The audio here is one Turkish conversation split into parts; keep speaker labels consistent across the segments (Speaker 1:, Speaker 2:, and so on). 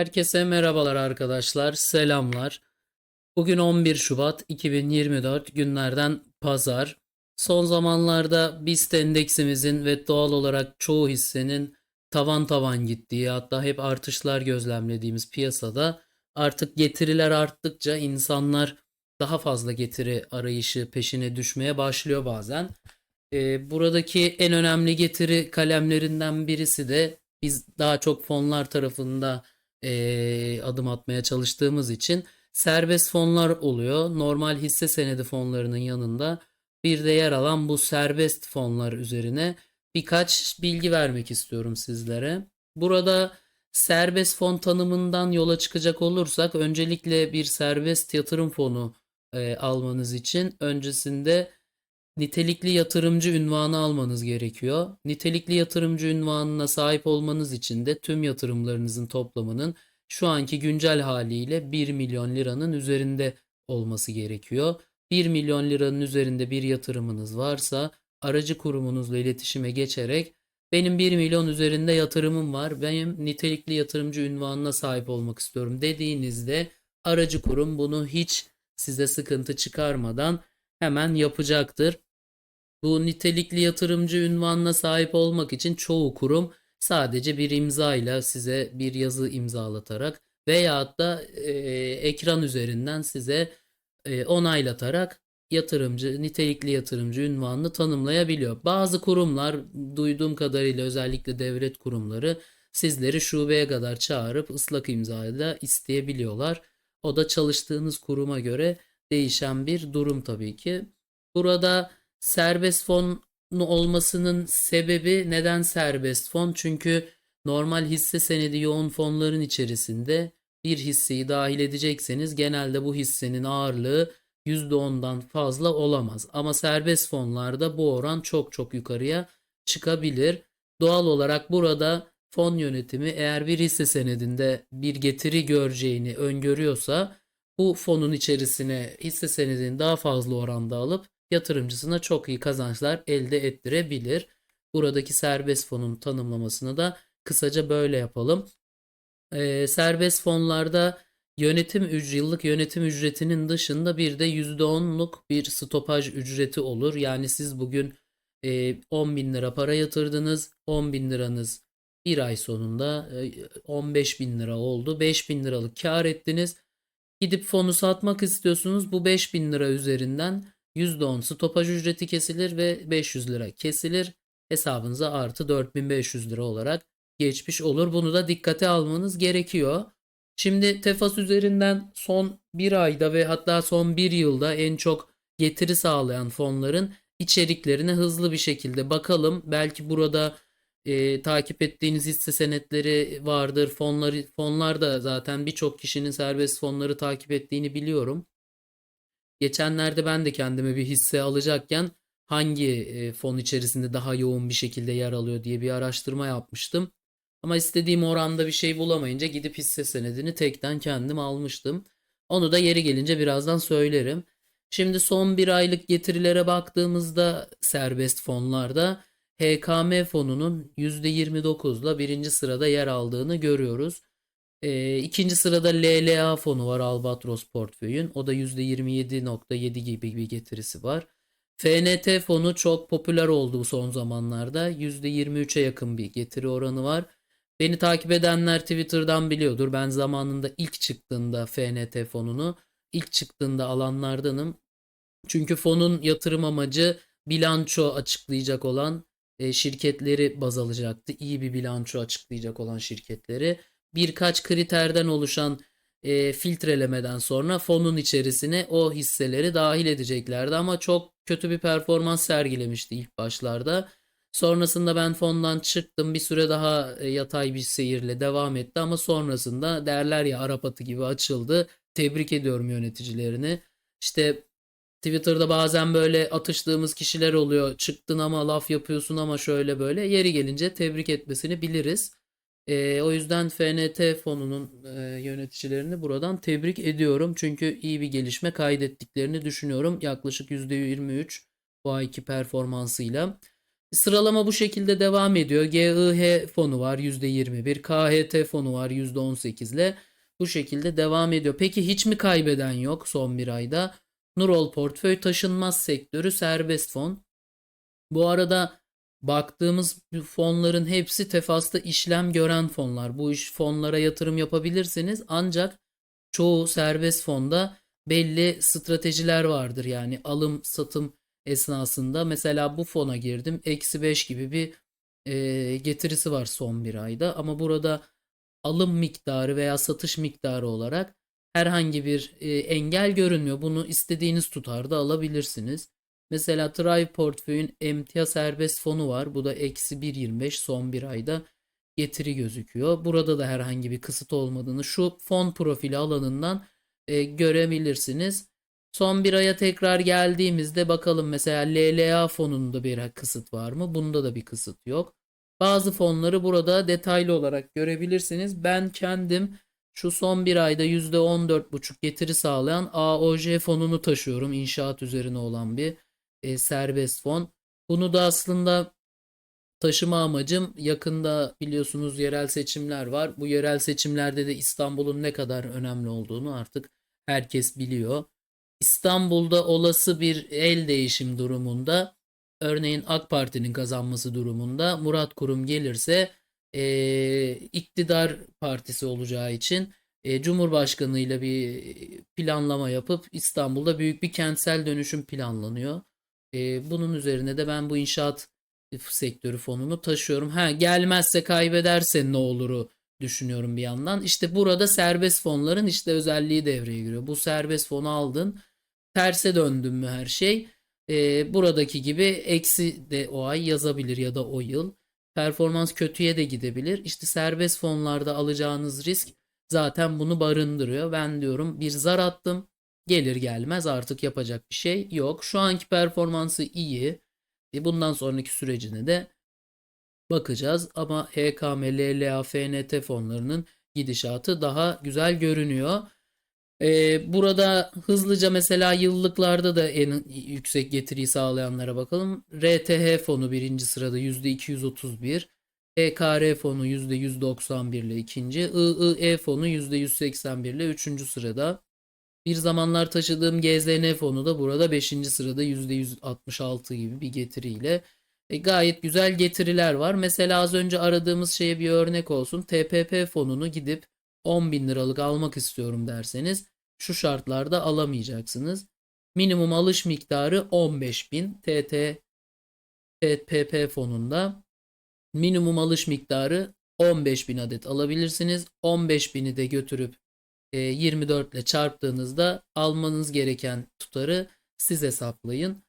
Speaker 1: Herkese merhabalar arkadaşlar, selamlar. Bugün 11 Şubat 2024 günlerden pazar. Son zamanlarda BIST endeksimizin ve doğal olarak çoğu hissenin tavan tavan gittiği hatta hep artışlar gözlemlediğimiz piyasada artık getiriler arttıkça insanlar daha fazla getiri arayışı peşine düşmeye başlıyor bazen. Ee, buradaki en önemli getiri kalemlerinden birisi de biz daha çok fonlar tarafında eee, adım atmaya çalıştığımız için serbest fonlar oluyor. Normal hisse senedi fonlarının yanında bir de yer alan bu serbest fonlar üzerine birkaç bilgi vermek istiyorum sizlere. Burada serbest fon tanımından yola çıkacak olursak öncelikle bir serbest yatırım fonu eee, almanız için öncesinde nitelikli yatırımcı ünvanı almanız gerekiyor. Nitelikli yatırımcı ünvanına sahip olmanız için de tüm yatırımlarınızın toplamının şu anki güncel haliyle 1 milyon liranın üzerinde olması gerekiyor. 1 milyon liranın üzerinde bir yatırımınız varsa aracı kurumunuzla iletişime geçerek benim 1 milyon üzerinde yatırımım var. Benim nitelikli yatırımcı ünvanına sahip olmak istiyorum dediğinizde aracı kurum bunu hiç size sıkıntı çıkarmadan hemen yapacaktır. Bu nitelikli yatırımcı ünvanına sahip olmak için çoğu kurum sadece bir imzayla size bir yazı imzalatarak veyahut da e, ekran üzerinden size e, onaylatarak yatırımcı, nitelikli yatırımcı ünvanını tanımlayabiliyor. Bazı kurumlar duyduğum kadarıyla özellikle devlet kurumları sizleri şubeye kadar çağırıp ıslak imzayla isteyebiliyorlar. O da çalıştığınız kuruma göre değişen bir durum tabii ki. Burada serbest fon olmasının sebebi neden serbest fon? Çünkü normal hisse senedi yoğun fonların içerisinde bir hisseyi dahil edecekseniz genelde bu hissenin ağırlığı %10'dan fazla olamaz. Ama serbest fonlarda bu oran çok çok yukarıya çıkabilir. Doğal olarak burada fon yönetimi eğer bir hisse senedinde bir getiri göreceğini öngörüyorsa bu fonun içerisine hisse senedini daha fazla oranda alıp yatırımcısına çok iyi kazançlar elde ettirebilir. Buradaki serbest fonun tanımlamasını da kısaca böyle yapalım. Ee, serbest fonlarda yönetim üc- yıllık yönetim ücretinin dışında bir de %10'luk bir stopaj ücreti olur. Yani siz bugün e, 10 bin lira para yatırdınız. 10 bin liranız bir ay sonunda e, 15 bin lira oldu. 5 bin liralık kar ettiniz. Gidip fonu satmak istiyorsunuz. Bu 5 bin lira üzerinden %10 stopaj ücreti kesilir ve 500 lira kesilir. Hesabınıza artı 4500 lira olarak geçmiş olur. Bunu da dikkate almanız gerekiyor. Şimdi Tefas üzerinden son bir ayda ve hatta son bir yılda en çok getiri sağlayan fonların içeriklerine hızlı bir şekilde bakalım. Belki burada e, takip ettiğiniz hisse senetleri vardır. Fonları, fonlar da zaten birçok kişinin serbest fonları takip ettiğini biliyorum. Geçenlerde ben de kendime bir hisse alacakken hangi e, fon içerisinde daha yoğun bir şekilde yer alıyor diye bir araştırma yapmıştım. Ama istediğim oranda bir şey bulamayınca gidip hisse senedini tekten kendim almıştım. Onu da yeri gelince birazdan söylerim. Şimdi son bir aylık getirilere baktığımızda serbest fonlarda HKM fonunun %29'la birinci sırada yer aldığını görüyoruz. E, ikinci sırada LLA fonu var Albatros portföyün. O da %27.7 gibi bir getirisi var. FNT fonu çok popüler oldu son zamanlarda. %23'e yakın bir getiri oranı var. Beni takip edenler Twitter'dan biliyordur. Ben zamanında ilk çıktığında FNT fonunu ilk çıktığında alanlardanım. Çünkü fonun yatırım amacı bilanço açıklayacak olan e, şirketleri baz alacaktı. İyi bir bilanço açıklayacak olan şirketleri birkaç kriterden oluşan e, filtrelemeden sonra fonun içerisine o hisseleri dahil edeceklerdi ama çok kötü bir performans sergilemişti ilk başlarda. Sonrasında ben fondan çıktım bir süre daha e, yatay bir seyirle devam etti ama sonrasında derler ya Arap atı gibi açıldı. Tebrik ediyorum yöneticilerini. İşte Twitter'da bazen böyle atıştığımız kişiler oluyor. Çıktın ama laf yapıyorsun ama şöyle böyle. Yeri gelince tebrik etmesini biliriz. E, o yüzden FNT fonunun e, yöneticilerini buradan tebrik ediyorum. Çünkü iyi bir gelişme kaydettiklerini düşünüyorum. Yaklaşık %23 bu ayki performansıyla. Sıralama bu şekilde devam ediyor. GIH fonu var %21, KHT fonu var %18 ile bu şekilde devam ediyor. Peki hiç mi kaybeden yok son bir ayda? Nurol Portföy Taşınmaz Sektörü Serbest Fon. Bu arada baktığımız fonların hepsi tefasta işlem gören fonlar. Bu iş fonlara yatırım yapabilirsiniz ancak çoğu serbest fonda belli stratejiler vardır. Yani alım satım esnasında mesela bu fona girdim. Eksi 5 gibi bir e, getirisi var son bir ayda. Ama burada alım miktarı veya satış miktarı olarak herhangi bir e, engel görünmüyor. Bunu istediğiniz tutarda alabilirsiniz. Mesela Thrive Portföy'ün emtia serbest fonu var. Bu da eksi 1.25 son bir ayda getiri gözüküyor. Burada da herhangi bir kısıt olmadığını şu fon profili alanından e, görebilirsiniz. Son bir aya tekrar geldiğimizde bakalım mesela LLA fonunda bir kısıt var mı? Bunda da bir kısıt yok. Bazı fonları burada detaylı olarak görebilirsiniz. Ben kendim şu son bir ayda %14,5 getiri sağlayan AOJ fonunu taşıyorum. İnşaat üzerine olan bir e, serbest fon. Bunu da aslında taşıma amacım yakında biliyorsunuz yerel seçimler var. Bu yerel seçimlerde de İstanbul'un ne kadar önemli olduğunu artık herkes biliyor. İstanbul'da olası bir el değişim durumunda örneğin AK Parti'nin kazanması durumunda Murat Kurum gelirse e, iktidar partisi olacağı için e, Cumhurbaşkanı ile bir planlama yapıp İstanbul'da büyük bir kentsel dönüşüm planlanıyor. E, bunun üzerine de ben bu inşaat sektörü fonunu taşıyorum. Ha gelmezse kaybederse ne oluru düşünüyorum bir yandan. İşte burada serbest fonların işte özelliği devreye giriyor. Bu serbest fonu aldın. Terse döndün mü her şey? Ee, buradaki gibi eksi de o ay yazabilir ya da o yıl. Performans kötüye de gidebilir. İşte serbest fonlarda alacağınız risk zaten bunu barındırıyor. Ben diyorum bir zar attım. Gelir gelmez artık yapacak bir şey yok. Şu anki performansı iyi. E bundan sonraki sürecine de bakacağız. Ama HKM, LLA, fonlarının gidişatı daha güzel görünüyor. Ee, burada hızlıca mesela yıllıklarda da en yüksek getiriyi sağlayanlara bakalım. RTH fonu birinci sırada %231. EKR fonu %191 ile ikinci. IIE fonu %181 ile üçüncü sırada. Bir zamanlar taşıdığım GZN fonu da burada 5. sırada %166 gibi bir getiriyle. E, gayet güzel getiriler var. Mesela az önce aradığımız şeye bir örnek olsun. TPP fonunu gidip 10 bin liralık almak istiyorum derseniz şu şartlarda alamayacaksınız. Minimum alış miktarı 15 bin TT TPP fonunda minimum alış miktarı 15 bin adet alabilirsiniz. 15 bini de götürüp 24 ile çarptığınızda almanız gereken tutarı siz hesaplayın.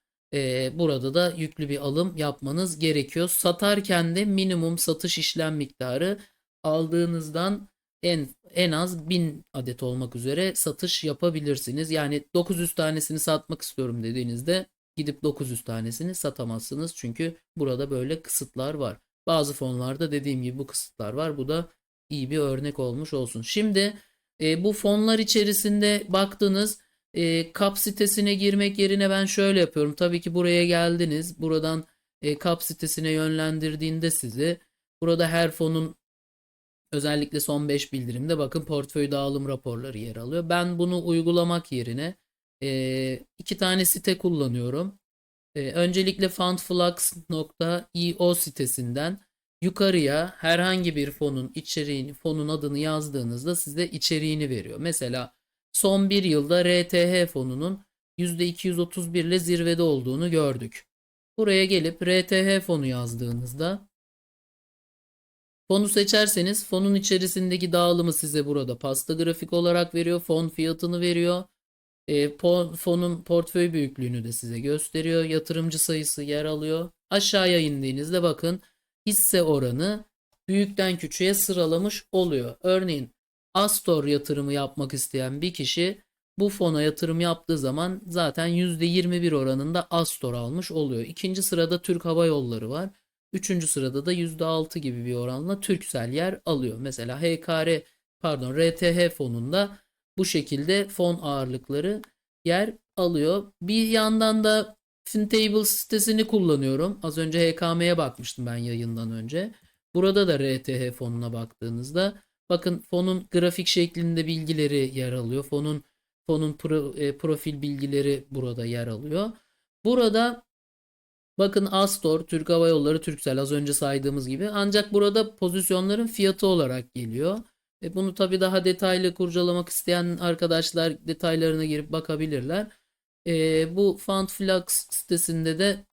Speaker 1: Burada da yüklü bir alım yapmanız gerekiyor. Satarken de minimum satış işlem miktarı aldığınızdan en en az 1000 adet olmak üzere satış yapabilirsiniz. Yani 900 tanesini satmak istiyorum dediğinizde gidip 900 tanesini satamazsınız. Çünkü burada böyle kısıtlar var. Bazı fonlarda dediğim gibi bu kısıtlar var. Bu da iyi bir örnek olmuş olsun. Şimdi e, bu fonlar içerisinde baktınız e, kap sitesine girmek yerine ben şöyle yapıyorum. Tabii ki buraya geldiniz. Buradan e, kap sitesine yönlendirdiğinde sizi burada her fonun özellikle son 5 bildirimde bakın portföy dağılım raporları yer alıyor. Ben bunu uygulamak yerine e, iki tane site kullanıyorum. E, öncelikle fundflux.io sitesinden yukarıya herhangi bir fonun içeriğini, fonun adını yazdığınızda size içeriğini veriyor. Mesela son bir yılda RTH fonunun %231 ile zirvede olduğunu gördük. Buraya gelip RTH fonu yazdığınızda fonu seçerseniz fonun içerisindeki dağılımı size burada pasta grafik olarak veriyor. Fon fiyatını veriyor. E, fonun portföy büyüklüğünü de size gösteriyor. Yatırımcı sayısı yer alıyor. Aşağıya indiğinizde bakın hisse oranı büyükten küçüğe sıralamış oluyor. Örneğin Astor yatırımı yapmak isteyen bir kişi bu fona yatırım yaptığı zaman zaten %21 oranında Astor almış oluyor. İkinci sırada Türk Hava Yolları var. Üçüncü sırada da %6 gibi bir oranla Türksel yer alıyor. Mesela HKR pardon RTH fonunda bu şekilde fon ağırlıkları yer alıyor. Bir yandan da FinTable sitesini kullanıyorum. Az önce HKM'ye bakmıştım ben yayından önce. Burada da RTH fonuna baktığınızda bakın fonun grafik şeklinde bilgileri yer alıyor. Fonun fonun pro- e, profil bilgileri burada yer alıyor. Burada bakın Astor, Türk Hava Yolları, Turkcell az önce saydığımız gibi. Ancak burada pozisyonların fiyatı olarak geliyor. E bunu tabii daha detaylı kurcalamak isteyen arkadaşlar detaylarına girip bakabilirler. E, bu Fundflux sitesinde de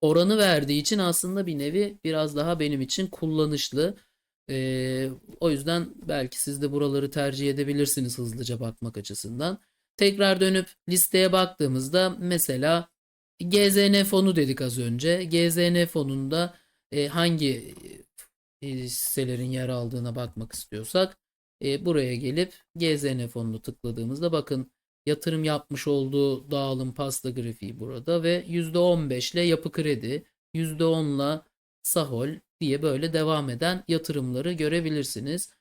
Speaker 1: oranı verdiği için aslında bir nevi biraz daha benim için kullanışlı. E, o yüzden belki siz de buraları tercih edebilirsiniz hızlıca bakmak açısından. Tekrar dönüp listeye baktığımızda mesela GZN fonu dedik az önce. GZN fonunda e, hangi e, hisselerin yer aldığına bakmak istiyorsak e, buraya gelip GZN fonunu tıkladığımızda bakın yatırım yapmış olduğu dağılım pasta grafiği burada ve %15 ile yapı kredi, %10 ile Sahol diye böyle devam eden yatırımları görebilirsiniz.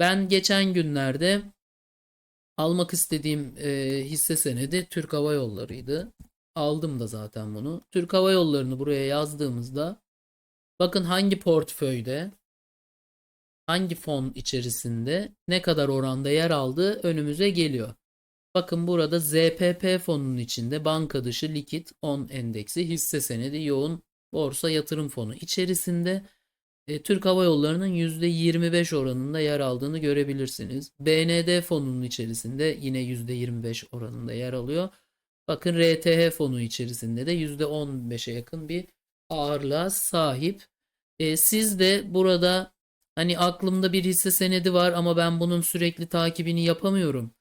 Speaker 1: Ben geçen günlerde almak istediğim e, hisse senedi Türk Hava Yolları'ydı. Aldım da zaten bunu. Türk Hava Yolları'nı buraya yazdığımızda bakın hangi portföyde hangi fon içerisinde ne kadar oranda yer aldığı önümüze geliyor. Bakın burada ZPP fonunun içinde banka dışı likit 10 endeksi hisse senedi yoğun borsa yatırım fonu içerisinde e, Türk Hava Yolları'nın %25 oranında yer aldığını görebilirsiniz. BND fonunun içerisinde yine %25 oranında yer alıyor. Bakın RTH fonu içerisinde de %15'e yakın bir ağırlığa sahip. E, siz de burada hani aklımda bir hisse senedi var ama ben bunun sürekli takibini yapamıyorum.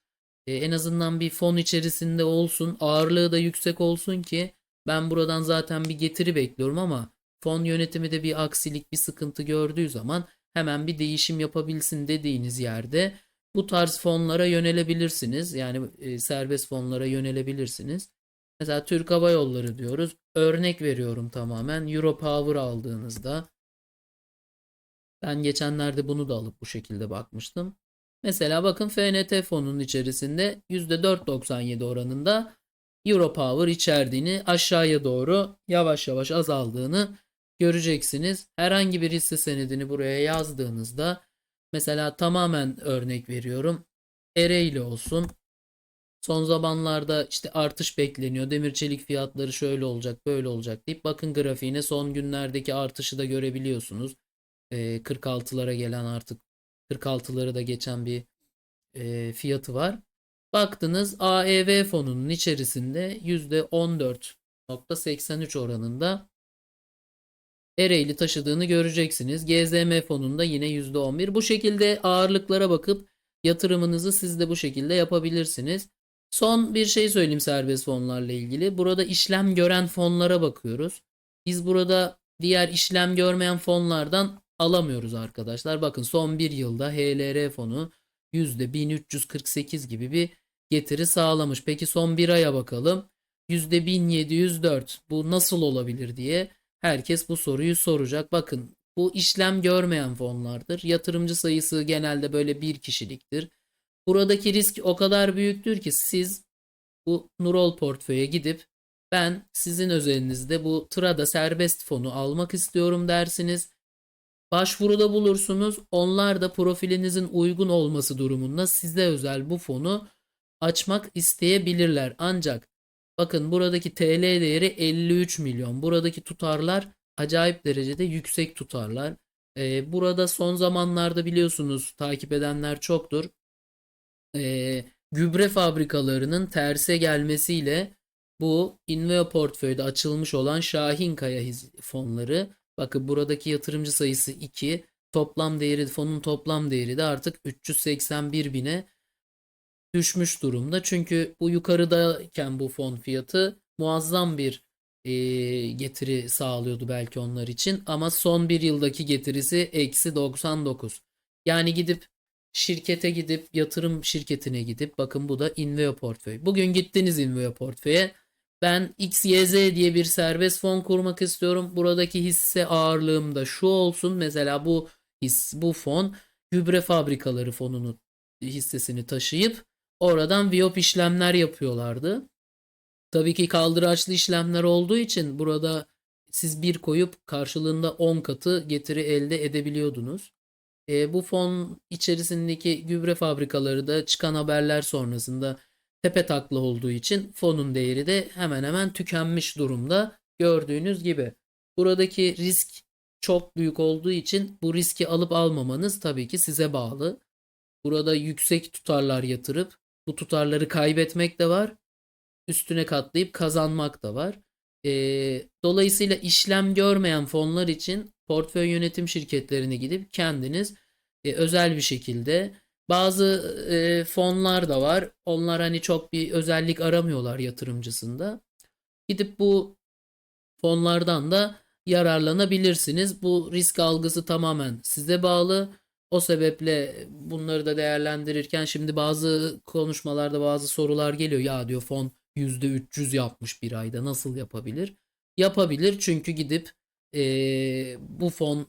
Speaker 1: E, en azından bir fon içerisinde olsun, ağırlığı da yüksek olsun ki ben buradan zaten bir getiri bekliyorum ama fon yönetimi de bir aksilik, bir sıkıntı gördüğü zaman hemen bir değişim yapabilsin dediğiniz yerde bu tarz fonlara yönelebilirsiniz. Yani e, serbest fonlara yönelebilirsiniz. Mesela Türk Hava Yolları diyoruz. Örnek veriyorum tamamen. Europower aldığınızda ben geçenlerde bunu da alıp bu şekilde bakmıştım. Mesela bakın FNT fonunun içerisinde %4.97 oranında Europower içerdiğini aşağıya doğru yavaş yavaş azaldığını göreceksiniz. Herhangi bir hisse senedini buraya yazdığınızda mesela tamamen örnek veriyorum. Ereğli olsun. Son zamanlarda işte artış bekleniyor. Demir çelik fiyatları şöyle olacak, böyle olacak deyip bakın grafiğine son günlerdeki artışı da görebiliyorsunuz. Ee, 46'lara gelen artık 46'ları da geçen bir e, fiyatı var. Baktınız AEV fonunun içerisinde %14.83 oranında Ereğli taşıdığını göreceksiniz. GZM fonunda yine %11. Bu şekilde ağırlıklara bakıp yatırımınızı siz de bu şekilde yapabilirsiniz. Son bir şey söyleyeyim serbest fonlarla ilgili. Burada işlem gören fonlara bakıyoruz. Biz burada diğer işlem görmeyen fonlardan alamıyoruz arkadaşlar. Bakın son bir yılda HLR fonu %1348 gibi bir getiri sağlamış. Peki son bir aya bakalım. %1704 bu nasıl olabilir diye herkes bu soruyu soracak. Bakın bu işlem görmeyen fonlardır. Yatırımcı sayısı genelde böyle bir kişiliktir. Buradaki risk o kadar büyüktür ki siz bu Nurol portföye gidip ben sizin özelinizde bu Trada serbest fonu almak istiyorum dersiniz. Başvuruda bulursunuz. Onlar da profilinizin uygun olması durumunda size özel bu fonu açmak isteyebilirler. Ancak bakın buradaki TL değeri 53 milyon. Buradaki tutarlar acayip derecede yüksek tutarlar. Ee, burada son zamanlarda biliyorsunuz takip edenler çoktur. Ee, gübre fabrikalarının terse gelmesiyle bu Inveo portföyde açılmış olan Şahin Kaya hiz- fonları bakın buradaki yatırımcı sayısı 2 toplam değeri fonun toplam değeri de artık 381 bine düşmüş durumda. Çünkü bu yukarıdayken bu fon fiyatı muazzam bir e, getiri sağlıyordu belki onlar için ama son bir yıldaki getirisi eksi 99. Yani gidip şirkete gidip yatırım şirketine gidip bakın bu da Inveo portföy. Bugün gittiniz Inveo portföye. Ben XYZ diye bir serbest fon kurmak istiyorum. Buradaki hisse ağırlığım da şu olsun. Mesela bu his, bu fon gübre fabrikaları fonunu hissesini taşıyıp oradan Viyop işlemler yapıyorlardı. Tabii ki kaldıraçlı işlemler olduğu için burada siz bir koyup karşılığında 10 katı getiri elde edebiliyordunuz. E, bu fon içerisindeki gübre fabrikaları da çıkan haberler sonrasında tepe takla olduğu için fonun değeri de hemen hemen tükenmiş durumda gördüğünüz gibi. Buradaki risk çok büyük olduğu için bu riski alıp almamanız tabii ki size bağlı. Burada yüksek tutarlar yatırıp bu tutarları kaybetmek de var. Üstüne katlayıp kazanmak da var. Ee, dolayısıyla işlem görmeyen fonlar için portföy yönetim şirketlerine gidip kendiniz e, özel bir şekilde bazı e, fonlar da var. Onlar hani çok bir özellik aramıyorlar yatırımcısında. Gidip bu fonlardan da yararlanabilirsiniz. Bu risk algısı tamamen size bağlı. O sebeple bunları da değerlendirirken şimdi bazı konuşmalarda bazı sorular geliyor. Ya diyor fon %300 yapmış bir ayda nasıl yapabilir? Yapabilir çünkü gidip eee, bu fon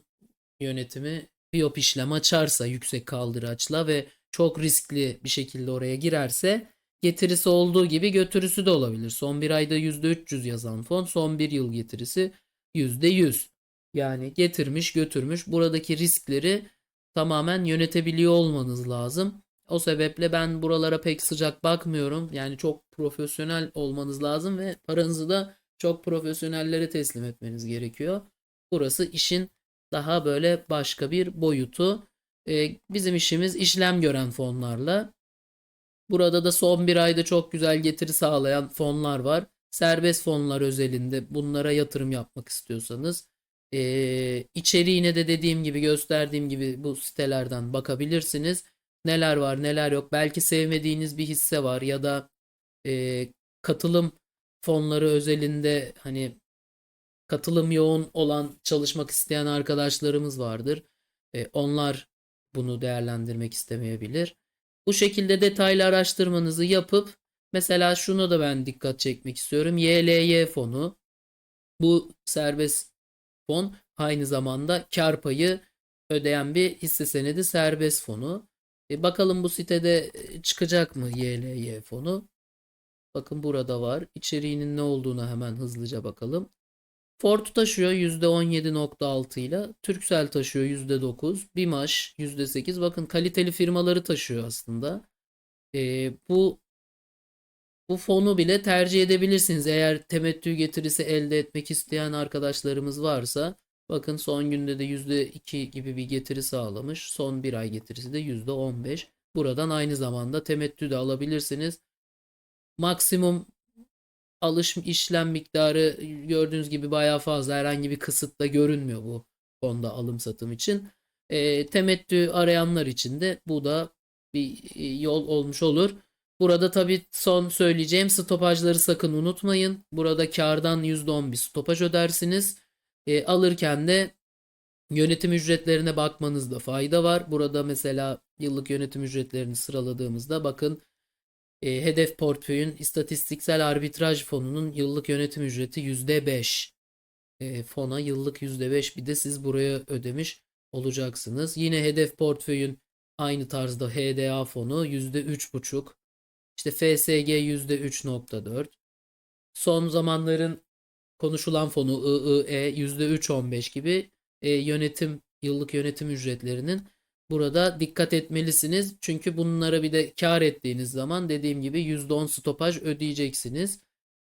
Speaker 1: yönetimi biyop işlem açarsa yüksek kaldıraçla ve çok riskli bir şekilde oraya girerse getirisi olduğu gibi götürüsü de olabilir. Son bir ayda %300 yazan fon son bir yıl getirisi %100. Yani getirmiş götürmüş buradaki riskleri tamamen yönetebiliyor olmanız lazım. O sebeple ben buralara pek sıcak bakmıyorum. Yani çok profesyonel olmanız lazım ve paranızı da çok profesyonellere teslim etmeniz gerekiyor. Burası işin daha böyle başka bir boyutu. Ee, bizim işimiz işlem gören fonlarla. Burada da son bir ayda çok güzel getiri sağlayan fonlar var. Serbest fonlar özelinde bunlara yatırım yapmak istiyorsanız ee, içeriğine de dediğim gibi gösterdiğim gibi bu sitelerden bakabilirsiniz. Neler var neler yok. Belki sevmediğiniz bir hisse var ya da ee, katılım fonları özelinde hani katılım yoğun olan çalışmak isteyen arkadaşlarımız vardır. E, onlar bunu değerlendirmek istemeyebilir. Bu şekilde detaylı araştırmanızı yapıp mesela şunu da ben dikkat çekmek istiyorum. YLY fonu bu serbest fon aynı zamanda kar payı ödeyen bir hisse senedi serbest fonu. E, bakalım bu sitede e, çıkacak mı YLY fonu? Bakın burada var. İçeriğinin ne olduğuna hemen hızlıca bakalım. Ford taşıyor %17.6 ile. Turkcell taşıyor %9. Bimaş %8. Bakın kaliteli firmaları taşıyor aslında. Ee, bu bu fonu bile tercih edebilirsiniz. Eğer temettü getirisi elde etmek isteyen arkadaşlarımız varsa bakın son günde de %2 gibi bir getiri sağlamış. Son bir ay getirisi de %15. Buradan aynı zamanda temettü de alabilirsiniz. Maksimum alış işlem miktarı gördüğünüz gibi bayağı fazla. Herhangi bir kısıt da görünmüyor bu fonda alım satım için. E, temettü arayanlar için de bu da bir yol olmuş olur. Burada tabii son söyleyeceğim stopajları sakın unutmayın. Burada kardan %10 bir stopaj ödersiniz. E, alırken de yönetim ücretlerine bakmanızda fayda var. Burada mesela yıllık yönetim ücretlerini sıraladığımızda bakın e, hedef portföyün istatistiksel arbitraj fonunun yıllık yönetim ücreti %5. E, fona yıllık %5 bir de siz buraya ödemiş olacaksınız. Yine hedef portföyün aynı tarzda HDA fonu %3,5. İşte FSG %3,4. Son zamanların konuşulan fonu IIE %3,15 gibi e, yönetim yıllık yönetim ücretlerinin Burada dikkat etmelisiniz. Çünkü bunlara bir de kar ettiğiniz zaman dediğim gibi %10 stopaj ödeyeceksiniz.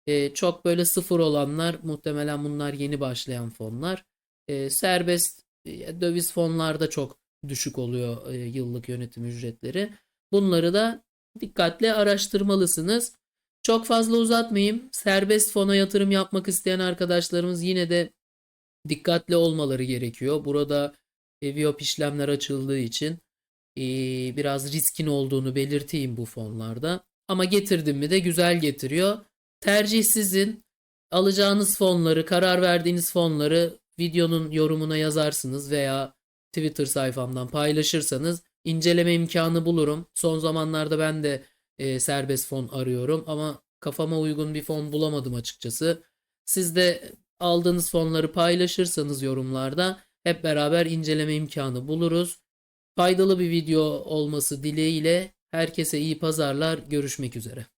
Speaker 1: Ee, çok böyle sıfır olanlar muhtemelen bunlar yeni başlayan fonlar. Ee, serbest e, döviz fonlarda çok düşük oluyor e, yıllık yönetim ücretleri. Bunları da dikkatle araştırmalısınız. Çok fazla uzatmayayım. Serbest fona yatırım yapmak isteyen arkadaşlarımız yine de dikkatli olmaları gerekiyor. Burada Eviyop işlemler açıldığı için e, biraz riskin olduğunu belirteyim bu fonlarda. Ama getirdim mi de güzel getiriyor. Tercih sizin. Alacağınız fonları, karar verdiğiniz fonları videonun yorumuna yazarsınız veya Twitter sayfamdan paylaşırsanız inceleme imkanı bulurum. Son zamanlarda ben de e, serbest fon arıyorum ama kafama uygun bir fon bulamadım açıkçası. Siz de aldığınız fonları paylaşırsanız yorumlarda hep beraber inceleme imkanı buluruz. Faydalı bir video olması dileğiyle herkese iyi pazarlar. Görüşmek üzere.